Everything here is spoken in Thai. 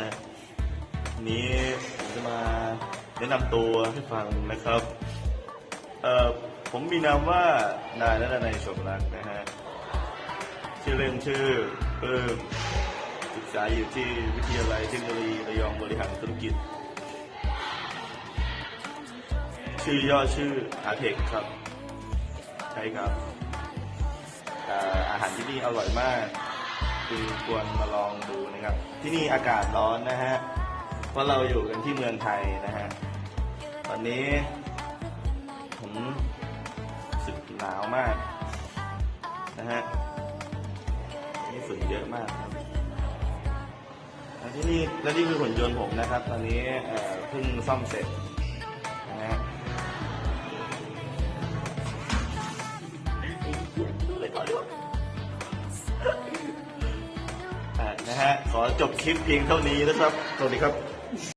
ฮะนี้ผมจะมาแนะนำตัวให้ฟังนะครับเอ่อผมมีนามว่านายนัทนายชมรักนะฮะชื่อเล่นชื่อเพิ่มศึกษาอยู่ที่วิทยาลัยเทคโนโลยีระยองบริหารธุรกิจ ชื่อย่อชื่ออาเทคครับ ใช่ครับอาหารที่นี่อร่อยมาก คือควรมาลองดู นะครับ ที่นี่อากาศร้อนนะฮะ เพราะเราอยู่กันที่เมืองไทยนะฮะ ตอนนี้ผมสึกหนาวมากนะฮะนี่ฝุ่นเยอะมากครับที่นี่และนี่คือหุ่นยนต์ผมนะครับ ตอนนี้เพิ่งซ่อมเสร็จนะฮะ นะฮะ ขอจบคลิปเพียงเท่านี้นะครับ สวัสดีครับ